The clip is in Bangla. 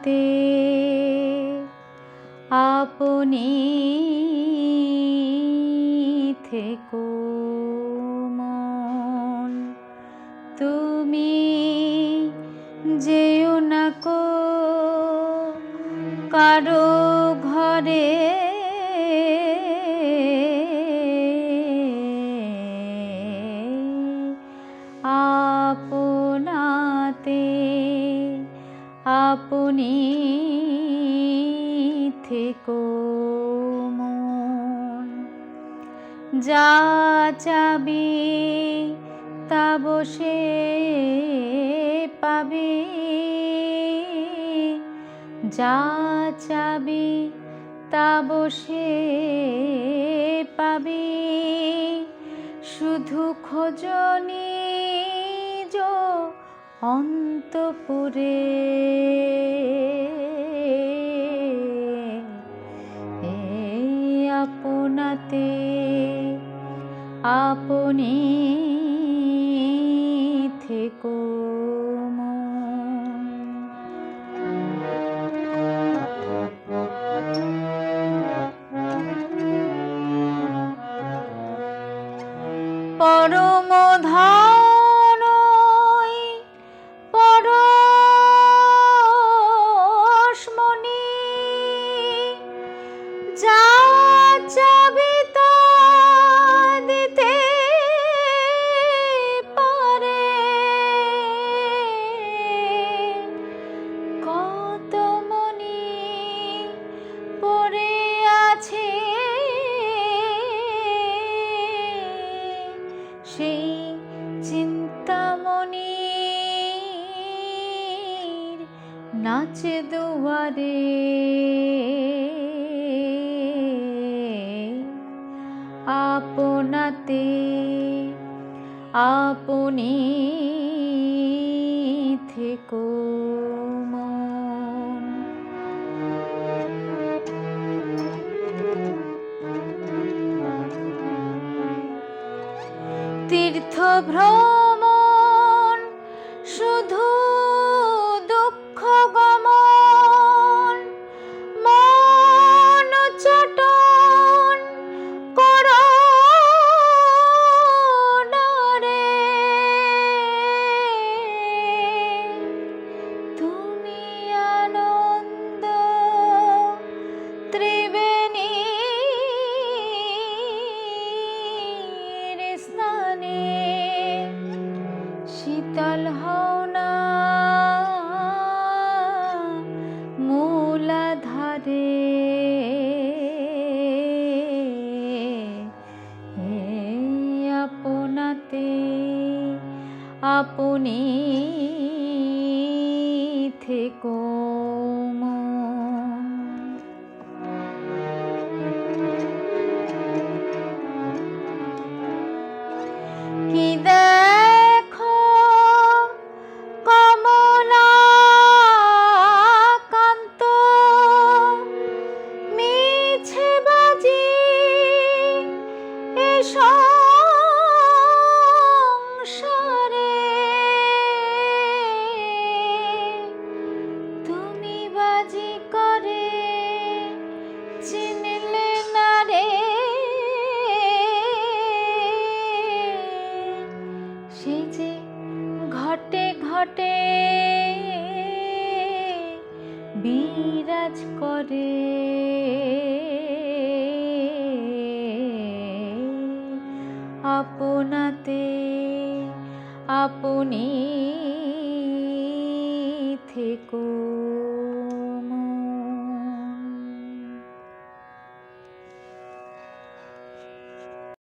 আপনাতে আপনি থেকো মন। তুমি যেও না কো কারও ঘরে আপনি থেকো মন। যা চাবি তা বসে পাবি। যা চাবি তা বসে পাবি। শুধু খোঁজনি যো অন্তপুরে এই আপনাতে আপনি থেকো মন। চিন্তামণির নাচে দুয়ারে। আপনাতে আপনি তীর্থ শীতল হও না। মূলাধারে আপনাতে আপনি থেকো। ঘটে বিরাজ করে। আপনাতে আপনি থেকো।